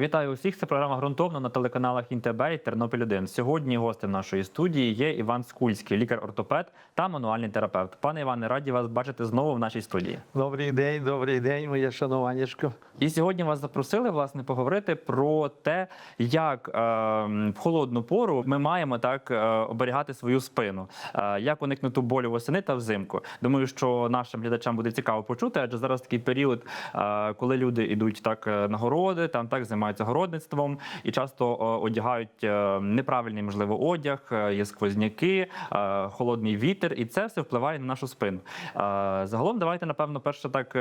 Вітаю усіх. Це програма ґрунтовно на телеканалах ІНТБ і Тернопіль 1 Сьогодні гостем нашої студії є Іван Скульський, лікар-ортопед та мануальний терапевт. Пане Іване, раді вас бачити знову в нашій студії. Добрий день, добрий день, моє шануваннячко. І сьогодні вас запросили власне поговорити про те, як е, в холодну пору ми маємо так е, оберігати свою спину, е, як уникнути болю восени та взимку. Думаю, що нашим глядачам буде цікаво почути, адже зараз такий період, е, коли люди йдуть так е, на городи, там так займаються городництвом і часто е, одягають е, неправильний можливо одяг, е, є сквозняки, холодний вітер, і це все впливає на нашу спину. Загалом, давайте напевно перше так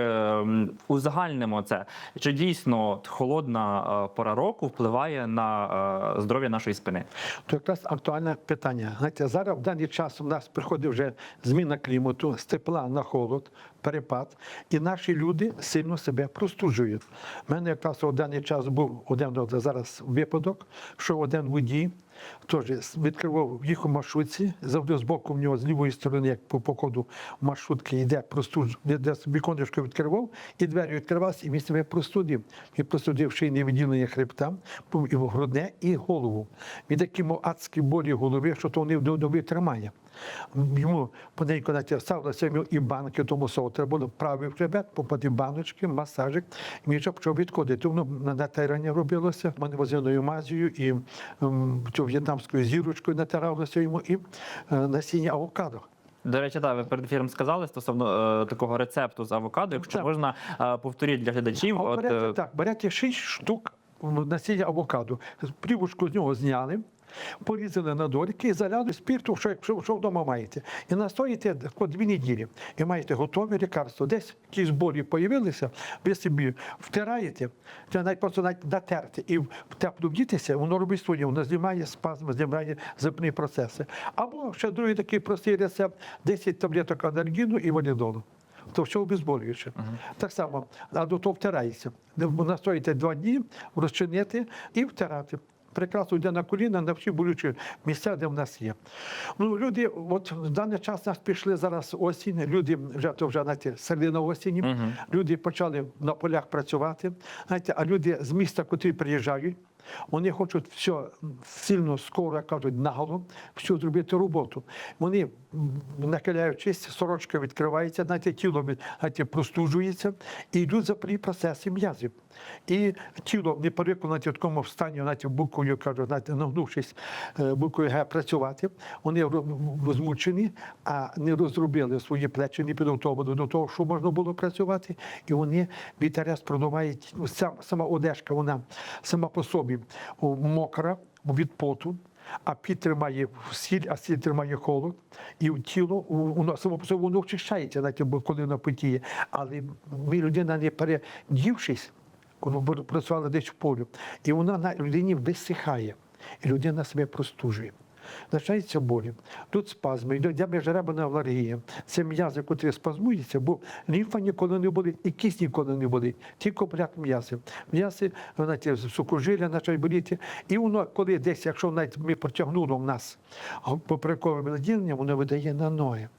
узагальнимо це. Чи дійсно холодна пора року впливає на здоров'я нашої спини? То якраз актуальне питання. Знаєте, зараз в даний час у нас приходить вже зміна клімату з тепла на холод, перепад, і наші люди сильно себе простужують. У мене якраз у час був один зараз випадок, що один водій теж відкривав їх у маршрутці, завжди з боку в нього з лівої сторони, як по походу маршрутки йде простуж, йде віконечко відкривав, і двері відкривалися, і він себе простудив. І простудив шийне відділення хребта, і в грудне, і голову. Він такі мав адські болі в голові, що то вони до доби тримає. Йому поненько знаєте, ставилося йому і банки, тому що треба було правий хребет, попади баночки, масажик, вже почав відходити. Воно на натирання робилося, маневозиною мазію і ем, цю в'єтнамською зірочкою натиралося йому, і е, насіння авокадо. До речі, так, ви перед ефіром сказали стосовно е, такого рецепту з авокадо. Якщо Так. можна е, повторіть для глядачів, от, берете, е, так, берете 6 штук насіння авокадо, плівочку з нього зняли. Порізали на дольки і заляли спірту, що, що, що вдома маєте. І настоїте дві неділі. І маєте готове лікарство. Десь якісь болі появилися, ви собі втираєте, це навіть просто навіть натерти і тепло вдітися, воно робить своє, воно знімає спазми, знімає запні процеси. Або ще другий такий простий рецепт: 10 таблеток анальгіну і валідолу. То все обезболююче. Так само, а до того втирається. Настоїте два дні, розчинити і втирати. Прекрасно йде на коліна на всі болючі місця, де в нас є. Ну, люди, от в даний час нас пішли зараз осінь, люди вже то вже знаєте, середина осені, Мгм. люди почали на полях працювати. Знаєте, а люди з міста, котрі приїжджають, вони хочуть все сильно, скоро, кажуть, наголо, все зробити роботу. Вони нахиляючись, сорочка відкривається, знаєте, тіло знаєте, простужується і йдуть запалі процеси м'язів. І тіло не переконати в такому стані, знаєте, буквою кажуть, знаєте, нагнувшись е, буквою Г працювати, вони ро- розмучені, а не розробили свої плечі, не підготовлені до того, що можна було працювати, і вони вітерес продувають, ну, сама одежка, вона сама по собі мокра від поту. А під тримає сіль, а сіль тримає холод, і тіло воно само по собі очищається, навіть коли воно потіє. Але ми людина не передівшись, воно працювала десь в полі, і вона на людині висихає, і людина себе простужує. Починаються болі. Тут спазми, йде міжребна алергія. Це м'язи, котрі спазмуються, бо лімфа ніколи не болить, і кість ніколи не болить, тільки болять м'язи. М'язи, знаєте, сукожилля почають боліти. І воно, коли десь, якщо навіть ми протягнуло в нас поперекове виділення, воно видає на ноги.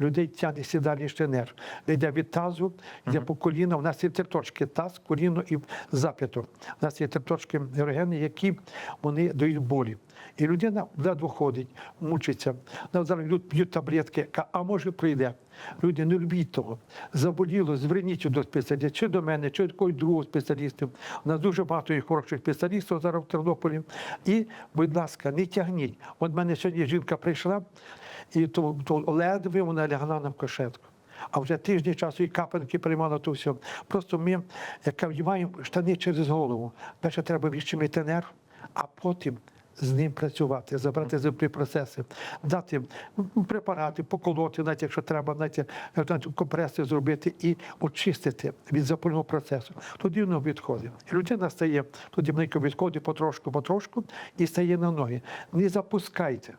Людей тягне сідалі нерв. Йде від тазу, йде по коліна. У нас є три точки таз, коліно і зап'яток. У нас є три точки ерогени, які вони дають болі. І людина ледве ходить, мучиться. Зараз йдуть, п'ють таблетки, а може прийде. Люди, не любіть того. Заболіло, зверніться до спеціаліста, чи до мене, чи до якогось другого спеціаліста. У нас дуже багато є хороших спеціалістів зараз в Тернополі. І, будь ласка, не тягніть. От мене сьогодні жінка прийшла, і то, то ледве вона лягла на кошетку. А вже тижні часу і капельки приймала то все. Просто ми, яка вдіваємо штани через голову. Перше треба відчимити нерв, а потім з ним працювати, забрати землі процеси, дати препарати, поколоти, навіть якщо треба, навіть, навіть компреси зробити і очистити від запального процесу. Тоді воно відходить. І людина стає, тоді відходить потрошку, потрошку і стає на ноги. Не запускайте.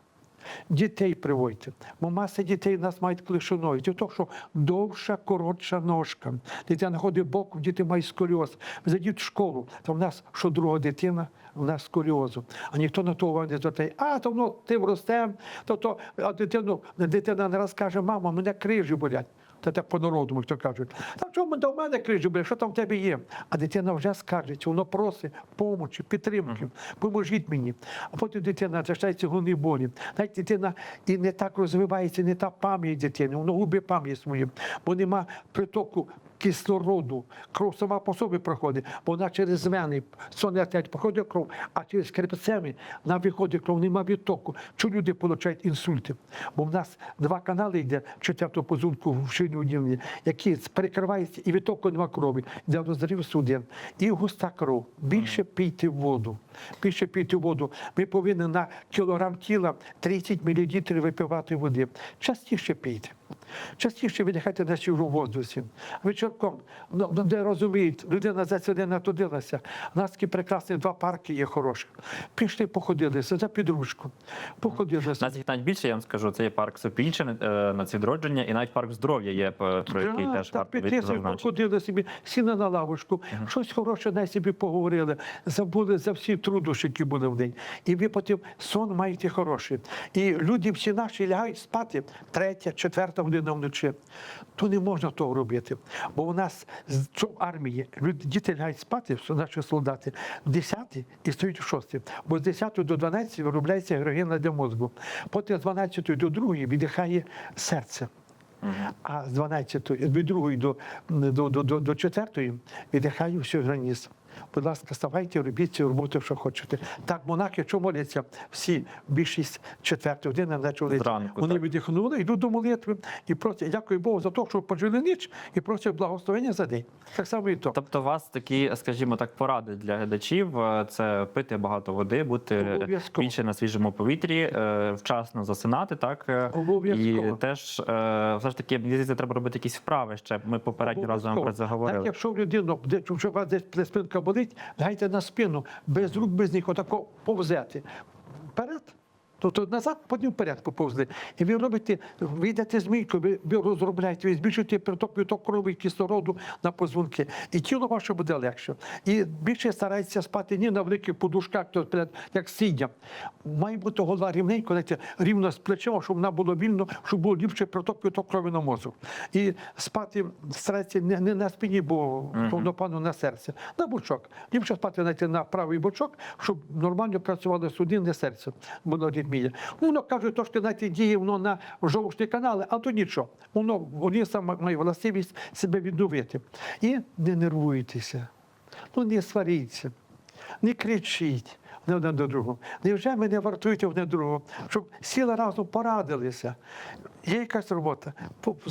Дітей приводьте. Бо маса дітей в нас мають клишуною. Це того, що довша, коротша ножка. Дитина ходить боком, діти мають сколіоз. Зайдіть в школу, то в нас що друга дитина, в нас сколіозу. А ніхто на то увагу не звертає. А, то ну, ти вросте, то, то а дитину, дитина не раз каже, мама, мене крижі болять. Та так по-народному, хто кажуть. Та чому до мене крижу, бля, що там в тебе є? А дитина вже скаржиться, воно просить помочі, підтримки, поможіть мені. А потім дитина залишається головні болі. Навіть дитина і не так розвивається, не та пам'ять дитини, воно губить пам'ять свою, бо нема притоку кислороду. Кров сама по собі проходить, бо вона через вени, артерій проходить кров, а через хребцеми на виходить кров, нема відтоку. Чому люди отримують інсульти? Бо в нас два канали йде четвертого позунку в шині, які перекриваються і відтоку нема крові, де розрив судин. І густа кров. Більше пийте воду. Більше пийте воду. Ми повинні на кілограм тіла 30 мл випивати води. Частіше пийте. Частіше видихайте на свіжому воздусі. Вечірком, ну, ну, де розуміють, людина за це не натудилася. У нас такі прекрасні два парки є хороші. Пішли, походилися за підружку. Походилися. У нас їх навіть більше, я вам скажу. Це є парк Сопільчини е, на відродження, і навіть парк здоров'я є, про який Да, теж так, варто від- підлізли, зазначити. ходили собі, сіли на лавочку, щось хороше на собі поговорили, забули за всі труднощі, які були в день. І ви потім сон маєте хороший. І люди всі наші лягають спати третя, четверта година вночі. То не можна того робити. Бо у нас що в армії діти лягають спати, наші солдати, в 10 і стоять в 6. Бо з 10 до 12 виробляється героїна для мозку. Потім з 12 до 2 віддихає серце. А з 12 від 2 до, до, до, до, до 4 віддихаю всю організм. Будь ласка, ставайте, робіть цю роботу, що хочете. Так, монахи, що моляться, всі більшість четвертої години. Зранку, Вони так. віддихнули, йдуть до молитви і просять, дякую Богу за те, що пожили ніч, і просять благословення за день. Так само і то. Тобто, у вас такі, скажімо так, поради для глядачів: е, це пити багато води, бути Обов'язково. більше на свіжому повітрі, е, вчасно засинати, так е, і теж все ж таки мені здається, треба робити якісь вправи. Ще ми попередньо разом про це говорили. Так, якщо людину, де- якщо у вас десь спинка болить, гайте на спину, без рук, без ніг, отако повзeti. Вперед. Тобто назад, потім вперед поповзли. І ви робите, ви йдете змійкою, ви, ви розробляєте, ви збільшуєте приток, відток крові, кислороду на позвонки. І тіло ваше буде легше. І більше старається спати не на великих подушках, то як сидя. Має бути голова рівненько, знаєте, рівно з плечима, щоб вона було вільно, щоб було ліпше приток, відток крові на мозок. І спати старається не, не на спині, бо повнопану на серце, на бочок. Ліпше спати знаєте, на правий бочок, щоб нормально працювали судинне серце, було. Ну, воно кажуть, трошки знаєте, діє воно на жовчні канали, а то нічого. Воно вони саме має властивість себе відновити. І не нервуйтеся, ну не сваріться, не кричіть. Не один до другого. Невже ви не вартуєте одне другого, щоб сіли разом порадилися? Є якась робота,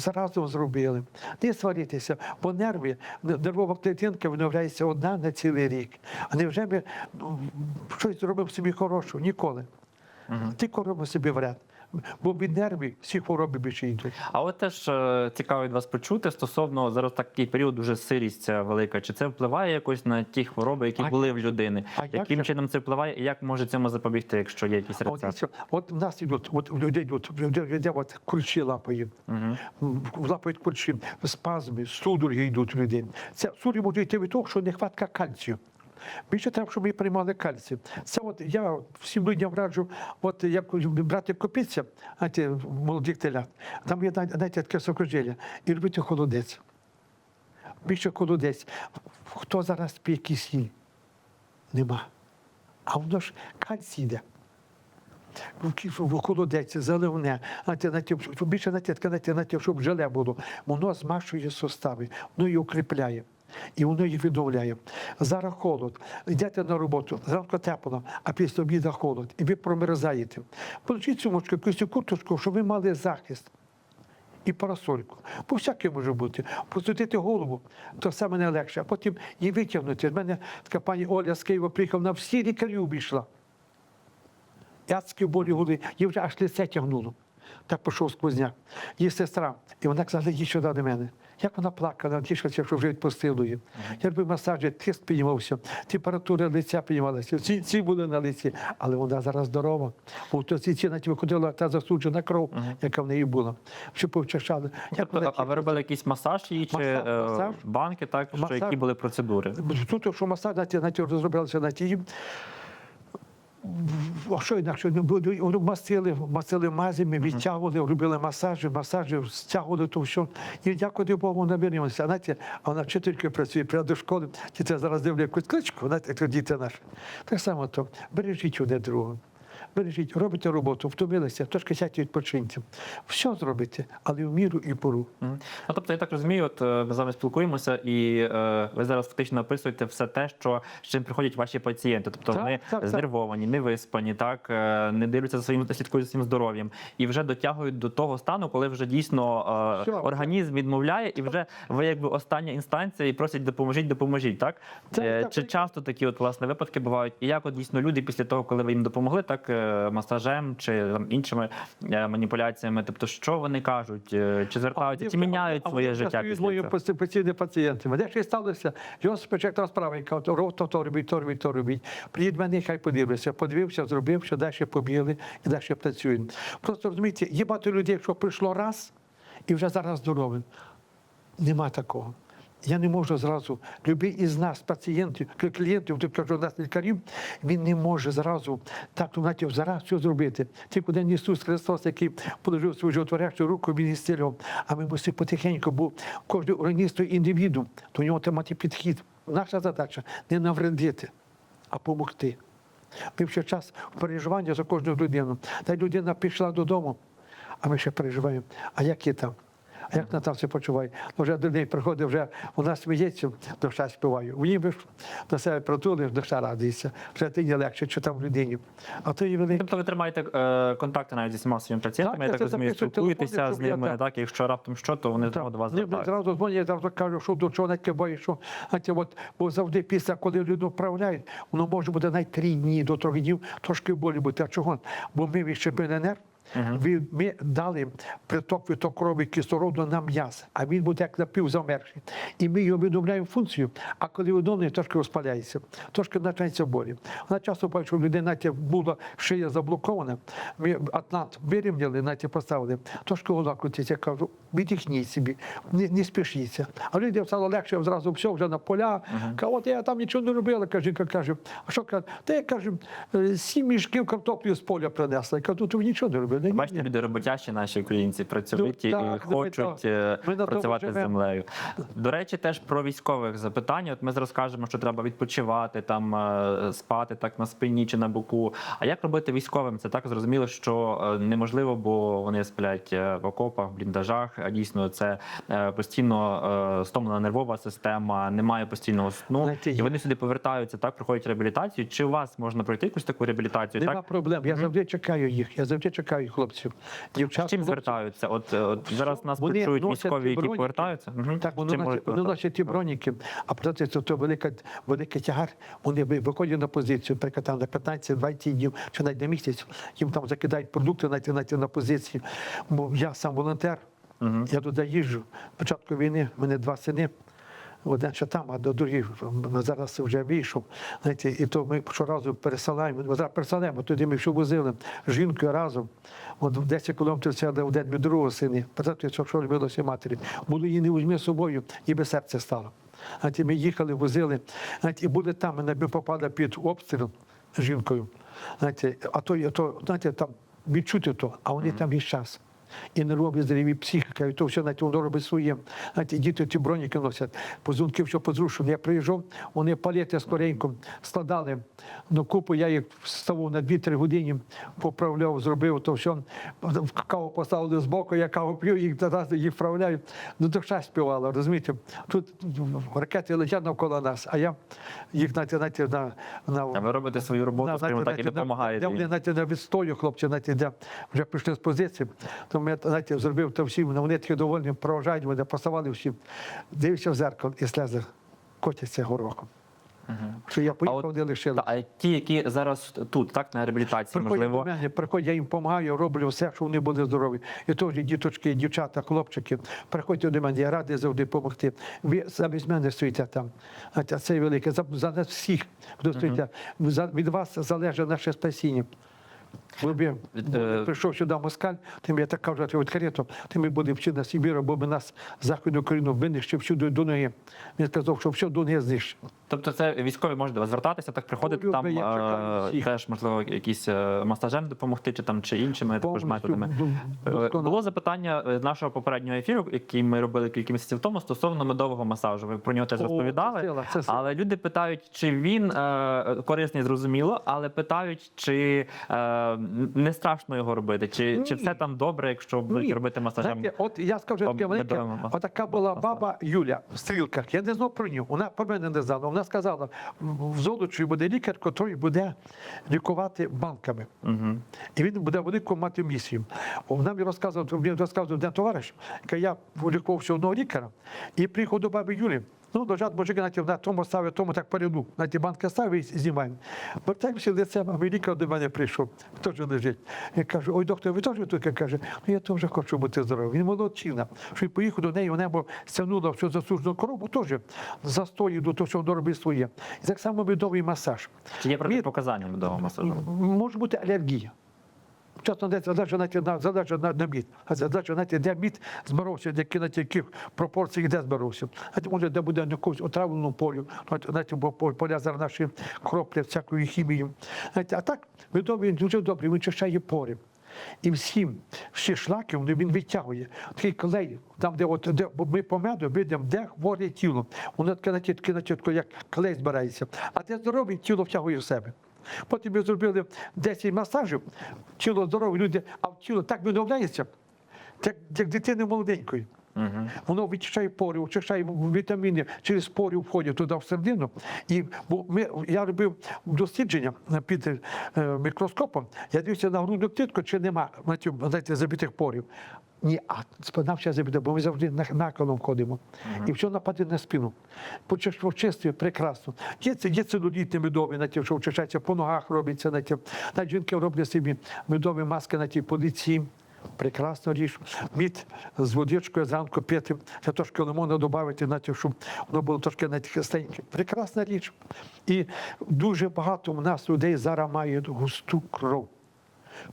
разом зробили. Не сварітися, бо нерви, нервова клітинка виновляється одна на цілий рік. А невже ми ну, щось зробимо собі хорошого? Ніколи. Тільки робимо собі вряд. Бо від нервів всі хвороби більше йдуть. А от теж е, цікаво від вас почути стосовно зараз такий період дуже сирість велика. Чи це впливає якось на ті хвороби, які А були в людини? А Яким же? чином це впливає, і як може цьому запобігти, якщо є якісь А От, от в нас йдуть, от в людей йдуть, в людей, от курчі лапають. М, лапають курчі, спазми, судороги йдуть в людей. Це судороги можуть йти від того, що нехватка кальцію. Більше треба, щоб ми приймали кальцій. Це от я всім людям раджу, от як брати копиця, молодих телят, там є знаєте, таке сокожелля, і робити холодець. Більше холодець. Хто зараз п'є кисіль? Нема. А воно ж кальцій йде. В холодець, заливне, більше знаєте, щоб желе було. Воно змашує сустави, воно її укріпляє. І воно їх відновляє. Зараз холод. Йдете на роботу, зранку тепло, а після обіду холод. І ви промерзаєте. Положіть сумочку, якусь курточку, щоб ви мали захист. І парасольку. По всяке може бути. Посудити голову, то саме найлегше, а потім її витягнути. З мене така пані Оля з Києва приїхала, на всі лікарі обійшла. Яцькі болі голи, їй вже аж лице тягнуло. Так пішов сквозняк. Її сестра, і вона казала, їй сюди до мене. Як вона плакала, тішилася, що вже відпустило її. Я робив масажі, тиск піднімався, температура лиця піднімалася, ці, ці були на лиці, але вона зараз здорова. Бо то ці ці навіть виходила та засуджена кров, яка в неї була. Що повчашали. Як Тобто, вона а ви робили якийсь масаж її чи Масаж, е, масаж. банки, так? Що, які були процедури? Тут, що масаж, знаєте, знаєте, розроблялися на ті. А що інакше не буде? Вони Мастили, мастили мазями, відтягували, робили масажі, масажі, стягували то все. І дякувати Богу, наберемося. Знаєте, а вона вчителька працює прямо до школи, діти зараз дивляться якусь кличку, знаєте, як діти наші. Так само то бережіть одне другого. Бережіть, робите роботу, втомилися, трошки сядьте відпочиньте. Все зробите, але в міру і пору. Мгм. Ну, тобто, я так розумію, от е, ми з вами спілкуємося, і е, ви зараз фактично описуєте все те, що з чим приходять ваші пацієнти. Тобто Так, вони так, так. знервовані, не виспані, так е, не дивляться за своїм слідкують за своїм здоров'ям, і вже дотягують до того стану, коли вже дійсно е, організм відмовляє, і вже ви якби остання інстанція і просять допоможіть, допоможіть. Так, Так, Е, так, чи так. часто такі от власне випадки бувають? І як от дійсно люди після того, коли ви їм допомогли, так е, масажем чи там іншими е, маніпуляціями, тобто що вони кажуть, Е, чи звертаються, чи міняють своє життя з після моїми пацієнтами. Де ще сталося? Його спочатку справа, яка то то, то робіть, то робіть, то робіть. Приїдь мене, хай подивиться. Подивився, зробив, що далі побігли і далі працюємо. Просто розумієте, є багато людей, що прийшло раз і вже зараз здоровий. Нема такого. Я не можу зразу. Любий із нас, пацієнтів, клієнтів, то кажу, нас лікарів, він не може зразу так, знаєте, зараз все зробити. Тільки один Ісус Христос, який положив свою животворящу руку, він ісцілював. А ми мусимо потихеньку, бо кожен організм то індивіду, до нього треба мати підхід. Наша задача не навредити, а допомогти. Ми ще час переживання за кожну людину. Та людина пішла додому, а ми ще переживаємо. А як є там? А як Наталя себе почуває? Вже до неї приходить, вже вона сміється, душа співає. У ній до себе притулиш, душа радується. Вже ти не легше, що там в людині. А то є велике. Тобто ви тримаєте е, контакти навіть зі всіма своїми пацієнтами, Так, я я так розумію, спілкуєтеся з я ними, так- так, якщо раптом що, то вони знову до вас звертаються. зразу дзвонять, зразу кажу, що до чого таке боїш, що от, бо завжди після, коли людину вправляють, воно може бути навіть три дні до трьох днів, трошки болі бути. А чого? Бо ми відщепили нерв, ви- ми дали приток відток крові кислороду на м'яз, а він буде як напівзамерзший. І ми його відновляємо функцію, а коли відновлюємо, трошки розпаляється, трошки починається болі. Вона часто бачить, що людини знаєте, була шия заблокована, ми атлант вирівняли, знаєте, поставили, трошки голова крутиться, я кажу, віддихніть собі, не, не спішіться. А людям стало легше зразу все вже на поля. Каже, от я там нічого не робила, каже, каже, а що каже, та я каже, е, сім мішків картоплю з поля принесла. Я кажу, тут ви нічого не робили. Ні, Бачите, люди роботящі, наші українці, працьовиті Ну, і так, ну, хочуть е, ми тому працювати з землею. До речі, теж про військових запитання. От ми зараз кажемо, що треба відпочивати, там е, спати так на спині чи на боку. А як робити військовим? Це так зрозуміло, що е, неможливо, бо вони сплять в окопах, в бліндажах. А дійсно, це постійно стомлена нервова система, немає постійного сну. Знаєте, І вони сюди повертаються, так проходять реабілітацію. Чи у вас можна пройти якусь таку реабілітацію? Нема Так проблем. Я завжди чекаю їх. Я завжди чекаю хлопців. Дівчат, чим звертаються? От, е, от зараз нас Вони почують військові, які броніки. повертаються. Так, вони носять, вони носять ті броніки, а проте це то велика, великий тягар. Вони виходять на позицію, наприклад, там на 15-20 днів чи навіть на місяць, їм там закидають продукти навіть, навіть на позиції. Бо я сам волонтер, я туди їжджу. Початку війни в мене два сини. Один ще там, а до другий зараз вже вийшов. Знаєте, і то ми щоразу пересилаємо. Ми зараз пересилаємо, тоді ми що возили з жінкою разом. От 10 кілометрів сяде один від другого сини. Представте, що, що робилося матері. Було її не візьми з собою, і без серця стало. Знаєте, ми їхали, возили, знаєте, і були там, би попали під обстріл з жінкою. Знаєте, а то, а то знаєте, там відчути то, а вони там весь час. І нервові здорові психіка, і то все знаєте, воно робить своє. Знаєте, діти ті броніки носять, позунки все позрушені. Я приїжджав, вони палети скоренько складали на купу, я їх ставив на 2-3 години, поправляв, зробив то все. Каву поставили збоку, я каву п'ю, їх зараз їх вправляю. Ну, душа співала, розумієте? Тут ракети летять навколо нас, а я їх знаєте, знаєте, на, на, А ви робите свою роботу, на- скажімо так, і допомагаєте. Я вони знаєте, на відстою, хлопці, знаєте, де вже прийшли з позиції, знаєте, зробив то всім, ну, вони такі довольні, проважають, вони поставали всі. Дивився в зеркало і сльози котяться горохом. Що я А поїхав, от- вони лишили. Та, а ті, які зараз тут, так, на реабілітації, Приходять можливо, до мене, приходять, я їм допомагаю, роблю все, щоб вони були здорові. І теж діточки, дівчата, хлопчики, приходьте до мене, я радий завжди допомогти. Ви замість мене стоїте там. А це- велике. За, за нас всіх, хто стоїть. За, від вас залежить наше спасіння. Е, прийшов сюди москаль, тим я так кажу, відкрито, тим ми будемо вчити на Сибіру, бо би нас західну країну винищив всюди до ноги. Він сказав, що все до ноги знищив. Тобто це військові можуть до вас звертатися, так приходити там е, теж можливо якісь е, масажем допомогти, чи там чи іншими також методами. ду- Е. Було запитання з нашого попереднього ефіру, який ми робили кілька місяців тому, стосовно медового масажу. Ви про нього теж О, розповідали. це сила, це сила. Але люди питають, чи він е, корисний, зрозуміло, але питають, чи е, не страшно його робити, чи, чи все там добре, якщо будуть Ні. робити масажем. Знаєте, от я скажу таке велике. Отака була баба Юля в стрілках. Я не знав про нього. Вона про мене не знала. Вона сказала, в Золочеві буде лікар, який буде лікувати банками. Угу. І він буде велику мати місію. Вона мені розказував, він розказував один товариш, я лікувався одного лікаря, і приїхав до баби Юлі. Ну, лежать мужики на, на тому ставить, тому так переду, на ті банки ставив і знімаємо. Вертаємося лицем, а мій лікар до мене прийшов, теж лежить. Я кажу, ой, доктор, ви теж тут? Я каже, ну я теж хочу бути здоровим. Він молодчина. Що він поїхав до неї, вона бо стягнула всю засуджену коробу, теж застої до того, що воно робить своє. І так само медовий масаж. Чи є протипоказання медового масажу? Може бути алергія. Часто не залежить на, на, залежить на, мід. А залежить на де мід збирався, які на яких пропорціях де збирався. А може, де буде на якомусь отравленому полю, знаєте, бо поля зараз наші кроплі всякої хімії. Знаєте, а так, він дуже добрий, він чищає пори. І всім, всі шлаки він відтягує. Такий клей, там, де, от, де ми по меду видимо, де хворе тіло. Воно таке на тітки, як клей збирається. А де здоровий, тіло втягує в себе. Потім ми зробили 10 масажів, тіло здорове, люди, а тіло так відновляється, як, як дитини молоденької. Угу. Воно відчищає пори, очищає вітаміни, через пори входять туди всередину. І бо ми, я робив дослідження під е, мікроскопом, я дивився на грудну клітку, чи нема знаєте, знаєте, забитих порів. Ні, а спинав ще бо ми завжди наколом ходимо. І все нападе на спину. Почистив чистив, прекрасно. Є це, є целулітні медові, знаєте, що очищається по ногах робиться, знаєте. Навіть жінки роблять собі медові маски на тій поліції. Прекрасна річ. Мід з водичкою зранку пити, ще трошки лимону додати, на те, щоб воно було трошки навіть хистеньке. Прекрасна річ. І дуже багато в нас людей зараз мають густу кров.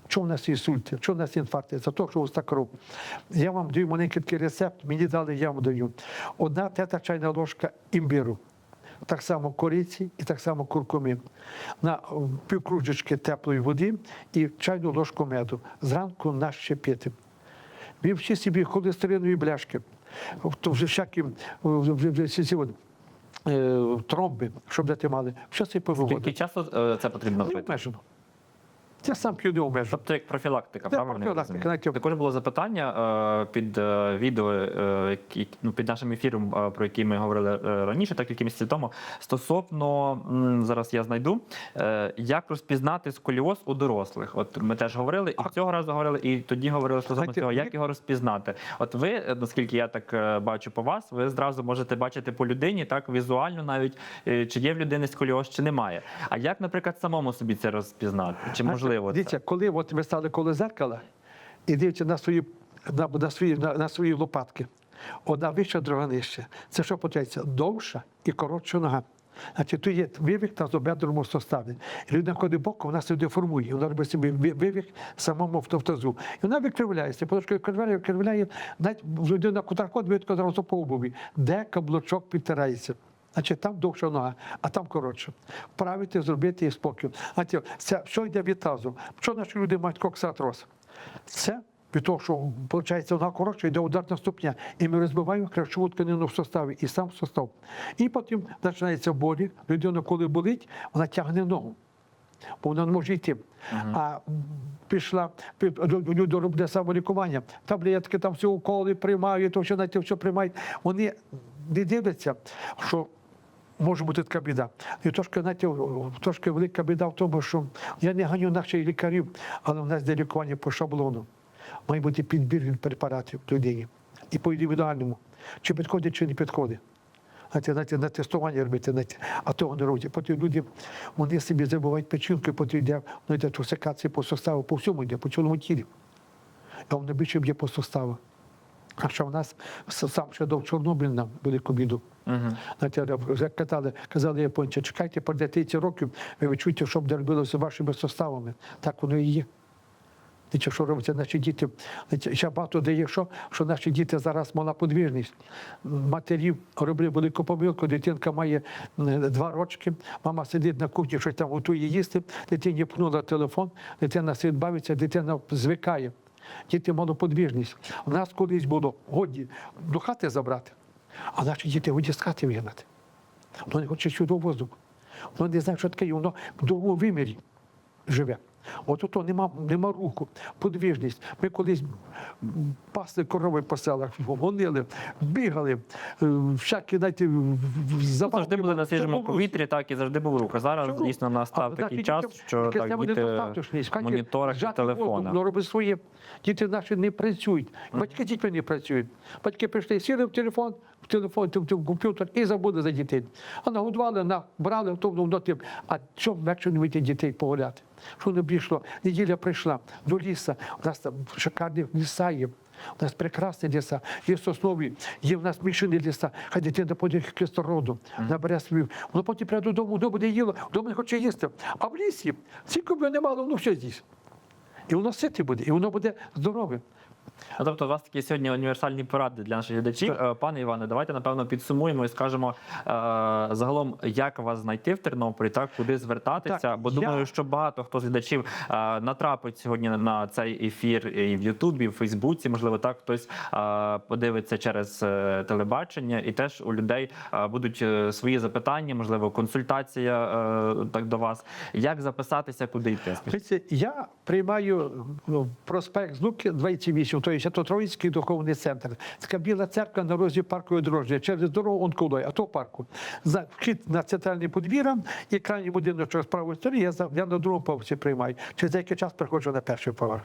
Чому в нас інсульти, чому в нас інфаркти? За те, що густа кров. Я вам даю маленький рецепт, мені дали, я вам даю. Одна тета чайна ложка імбиру. Так само кориці і так само куркуми. На півкружечки теплої води і чайну ложку меду. Зранку нас ще пити. Ви всі собі холестеринові бляшки, то вже всякі от, е, тромби, щоб дати мали. Все це Скільки повиводити. часу е, це потрібно Не обмежено. Я сам обмежено. Тобто як профілактика, Це правильно? профілактика, навіть- Також було запитання е, під е, відео, е, які, ну, під нашим ефіром, е, про який ми говорили е, раніше, так кілька місяців тому. Стосовно м, зараз я знайду, е, як розпізнати сколіоз у дорослих. От ми теж говорили, і цього разу говорили, і тоді говорили стосовно Знаєте, цього, як як- його розпізнати. От ви, е, наскільки я так е, бачу по вас, ви зразу можете бачити по людині, так візуально навіть е, чи є в людини сколіоз, чи немає. А як, наприклад, самому собі це розпізнати? Чи можливо це? Дивіться, коли от ви стали коло зеркала і дивіться на свої, на, на свої, на, на свої лопатки, одна вища, друга нижча. Це що почається? Довша і коротша нога. Значить, тут є вивік на зобедровому составі. Людина ходить боком, вона себе деформує. Вона робить собі вивік самому в. І вона викривляється, що викривляє, викривляє, навіть людина куди ходить, зразу по обуві, де каблучок підтирається. Значить, там довша нога, а там коротше. Вправити, зробити і спокій. Значить, це що йде від тазу. Що наші люди мають коксатроз? Це від того, що виходить, вона коротша, йде ударна ступня. І ми розбиваємо хрящову тканину в суставі і сам сустав. І потім починається болі. Людина, коли болить, вона тягне ногу. Бо вона не може йти. А пішла, пі- люди роблять самолікування, таблетки, там всі уколи приймають, то що знаєте, все приймають. Вони не дивляться, що може бути така біда. І трошки, знаєте, трошки велика біда в тому, що я не ганю наших лікарів, але в нас де лікування по шаблону. Має бути підбір препаратів людині. І по індивідуальному. Чи підходить, чи не підходить. Знаєте, знаєте, на тестування робити, знаєте, а то вони роблять. Потім люди вони собі забувають печінки, потім йде йде токсикація по суставу, по всьому йде, по цілому тілі. А воно більше б'є по суставу. А що в нас сам ще до Чорнобиль нам велику біду. Вже казали, казали японці, чекайте по 10 років, ви відчуєте, що б робилося вашими суставами. Так воно і є. Що робиться наші діти? Ще багато дає, що, що наші діти зараз мала подвижність. Матері робили велику помилку, дитинка має два рочки, мама сидить на кухні, щось там готує їсти, дитині пнула телефон, дитина сидить бавиться, дитина звикає. Діти мали подвижність. У нас колись було годі до хати забрати, а наші діти годі з хати вигнати. Воно не хоче чудового воздуху. Воно не знає, що таке, воно в другому вимірі живе. От ото нема, нема руху, подвижність. Ми колись пасли корови по селах, гонили, бігали, е, всякі, знаєте, забавки Завжди були на свіжому повітрі, так і завжди був рух. А зараз Чому? дійсно настав А, такий час, що так діти в моніторах і телефонах. Робить своє. Діти наші не працюють. Батьки з дітьми не працюють. Батьки прийшли, сіли в телефон, в телефон, в, комп'ютер і забули за дітей. А нагодували, набрали, то воно тим. А чому ввечері не вийти дітей погуляти? Що не прийшло? Неділя прийшла до ліса. У нас там шикарні ліса є. У нас прекрасні ліса, є соснові, є в нас мішені ліса. Хай дитина подає кислороду, набере свою. Воно потім прийде додому, вдома буде їло, вдома не хоче їсти. А в лісі, скільки б не мало, воно все з'їсть. І воно сите буде, і воно буде здорове. Ну, тобто, у вас такі сьогодні універсальні поради для наших глядачів. Е, Пане Іване, давайте напевно підсумуємо і скажемо е, загалом, як вас знайти в Тернополі, так куди звертатися. Так, Бо я- думаю, що багато хто з глядачів е, натрапить сьогодні на цей ефір і в Ютубі, і в Фейсбуці. Можливо, так хтось е, подивиться через е, телебачення, і теж у людей е, будуть е, свої запитання, можливо, консультація е, так до вас. Як записатися, куди йти? Я приймаю ну, проспект Луки 28, то є Свято-Троїцький духовний центр. Така біла церква на розі паркової дорожні, через дорогу онколой, а то парку. За вхід на центральний подвір'я і крайній будиночок з правої сторони, я, за- я на другому поверсі приймаю. Через деякий час приходжу на перший поверх.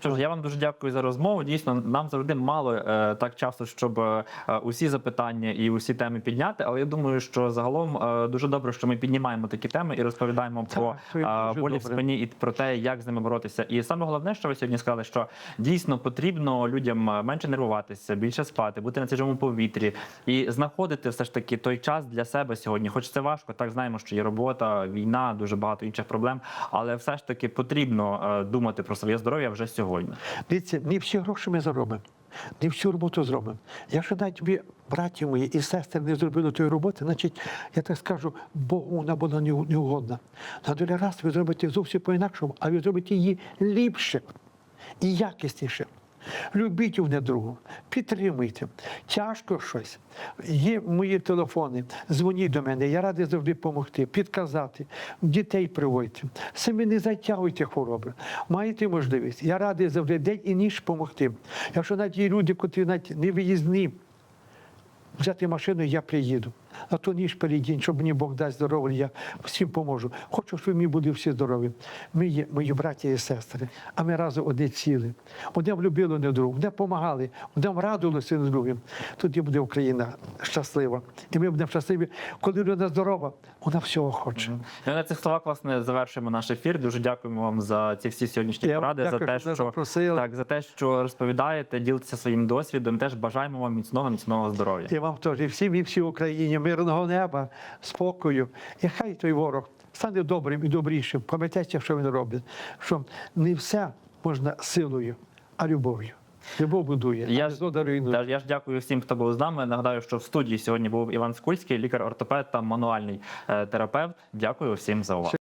Що ж, я вам дуже дякую за розмову. Дійсно, нам завжди мало е, так часу, щоб е, усі запитання і усі теми підняти. Але я думаю, що загалом е, дуже добре, що ми піднімаємо такі теми і розповідаємо про е, болі в спині і про те, як з ними боротися. І саме головне, що ви сьогодні сказали, що дійсно потрібно людям е, менше нервуватися, більше спати, бути на свіжому повітрі і знаходити все ж таки той час для себе сьогодні. Хоч це важко, так знаємо, що є робота, війна, дуже багато інших проблем, але все ж таки потрібно е, думати про своє здоров'я вже сьогодні. Дивіться, не всі гроші ми заробимо, не всю роботу зробимо. Якщо навіть ви, браті мої і сестри, не зробили тої роботи, значить, я так скажу, Богу вона була не- неугодна. На долі раз ви зробите зовсім по-інакшому, а ви зробите її ліпше і якісніше. Любіть одне другу, підтримуйте. Тяжко щось. Є мої телефони, дзвоніть до мене, я радий завжди допомогти, підказати, дітей приводьте. Самі не затягуйте хвороби. Маєте можливість. Я радий завжди день і ніч допомогти. Якщо навіть є люди, котрі навіть не виїзні, взяти машину, я приїду. А то ніж перейдінь, щоб мені Бог дасть здоров'я, я всім поможу. Хочу, щоб ми були всі здорові. Ми є мої браті і сестри, а ми разом одне ціле. Одне влюбили не другу, одне допомагали, одне один з другим. Тоді буде Україна щаслива. І ми будемо щасливі, коли людина здорова, вона всього хоче. І на цих словах власне завершуємо наш ефір. Дуже дякуємо вам за ці всі сьогоднішні поради, за те, що що запросили. так за те, що розповідаєте, ділитеся своїм досвідом. Теж бажаємо вам міцного, міцного здоров'я. І вам теж, і всім, і всій Україні, мирного неба, спокою. І хай той ворог стане добрим і добрішим. Пам'ятайте, що він робить. Що не все можна силою, а любов'ю. Любов будує, Я а ж-. Та- Я ж дякую всім, хто був з нами. Нагадаю, що в студії сьогодні був Іван Скульський, лікар-ортопед та мануальний е, терапевт. Дякую всім за увагу.